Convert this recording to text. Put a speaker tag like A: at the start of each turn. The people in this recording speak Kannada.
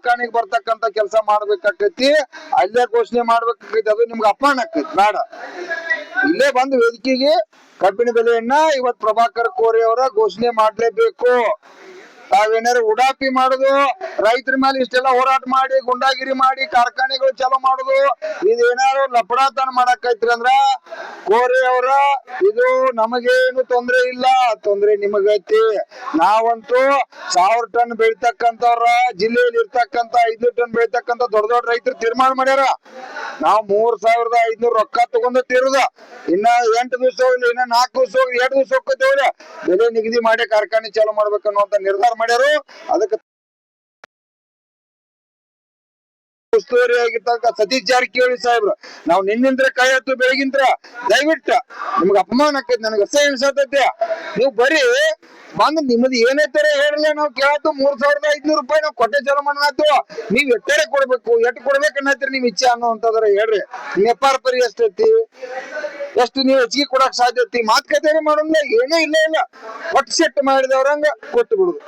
A: ಕಾರ್ಖಾನೆಗೆ ಬರ್ತಕ್ಕಂತ ಕೆಲಸ ಮಾಡ್ಬೇಕಾಕೈತಿ, ಅಲ್ಲೇ ಘೋಷಣೆ ಮಾಡ್ಬೇಕಾಕೈತಿ, ಅದು ನಿಮ್ಗೆ ಅಪಮಾನ ಆಕೈತಿ ಬೇಡ. ಇಲ್ಲೇ ಬಂದು ವೇದಿಕೆಗೆ ಕಬ್ಬಿಣ ಬೆಲೆಯನ್ನ ಇವತ್ ಪ್ರಭಾಕರ್ ಕೋರಿ ಅವರ ಘೋಷಣೆ ಮಾಡ್ಲೇಬೇಕು. ತಾವೇನಾರು ಉಡಾಪಿ ಮಾಡುದು, ರೈತರ ಮೇಲೆ ಇಷ್ಟೆಲ್ಲ ಹೋರಾಟ ಮಾಡಿ, ಗುಂಡಾಗಿರಿ ಮಾಡಿ, ಕಾರ್ಖಾನೆಗಳು ಚಾಲೂ ಮಾಡುದು, ಇದೇನಾರು ಲಪಡಾತನ ಮಾಡಕೈತ್ರಿ ಅಂದ್ರ, ಕೋರಿ ಅವ್ರ, ಇದು ನಮಗೇನು ತೊಂದ್ರೆ ಇಲ್ಲ, ತೊಂದ್ರೆ ನಿಮಗೈತಿ. ನಾವಂತೂ ಸಾವಿರ ಟನ್ ಬೆಳಿತಕ್ಕಂಥವ್ರ, ಜಿಲ್ಲೆಯಲ್ಲಿ ಇರ್ತಕ್ಕಂತ ಐದ್ನೂರು ಟನ್ ಬೆಳಿತಕ್ಕಂತ ದೊಡ್ಡ ದೊಡ್ಡ ರೈತರು ತೀರ್ಮಾನ ಮಾಡ್ಯಾರ. ನಾವ್ ಮೂರ್ ಸಾವಿರದ ಐದ್ನೂರ್ ರೊಕ್ಕ ತಗೊಂಡ ತೀರುದ. ಇನ್ನ ಎಂಟು ದಿವಸ ಹೋಗ್ಲಿ ಇನ್ನ ನಾಲ್ಕು ದಿವಸ ಹೋಗ್ಲಿ ಎರಡು ದಿವಸ ಹೋಗ್ತೇವ್ರಿ ಬೆಲೆ ನಿಗದಿ ಮಾಡಿ ಕಾರ್ಖಾನೆ ಚಾಲೂ ಮಾಡ್ಬೇಕನ್ನುವಂತ ನಿರ್ಧಾರ ಮಾಡ್ಯಾರು. ಅದಕ್ಕೆ ಉಸ್ತುವಾರಿ ಆಗಿರ್ತಕ್ಕ ಸತೀಶ್ ಜಾರಕಿಹೊಳಿ ಸಾಹೇಬ್ರು. ನಾವು ನಿನ್ನಿಂದ್ರ ಕೈ ಹತ್ತು ಬೆಳಗಿಂತ್ರ, ದಯವಿಟ್ಟು ನಿಮ್ಗೆ ಅಪಮಾನ ಆಕೈತಿ ನನಗೆ ಅಸಹ್ಯ ಅನ್ಸತೈತಿ. ನೀವು ಬರೀ ಬಂದ್ ನಿಮ್ಮದು ಏನೈತಾರೆ ಹೇಳಲ್ಲ, ನಾವು ಕೇಳತ್ತು ಮೂರ್ ಸಾವಿರದ ಐದ್ನೂರು ರೂಪಾಯಿ ನಾವು ಕೊಟ್ಟೆ ಚಾಲು ಮಾಡಾತು ನೀವ್ ಎಟ್ಟರೆ ಕೊಡ್ಬೇಕು ಎಟ್ ಕೊಡ್ಬೇಕು ನಿಮ್ ಇಚ್ಛೆ ಅನ್ನೋಂತಂದ್ರ ಹೇಳ್ರಿ. ನೆಪಾರ ಪರಿ ಎಷ್ಟೈತಿ ಎಷ್ಟು ನೀವು ಹೆಚ್ಚಿಗೆ ಕೊಡಕ್ ಸಾಧ್ಯ? ಮಾತುಕತೆ ಮಾಡೋಂಗ ಏನೂ ಇಲ್ಲ ಇಲ್ಲ. ಒಟ್ಟು ಸೆಟ್ ಮಾಡಿದವ್ರಂಗ ಕೊಟ್ಟು ಬಿಡುದು.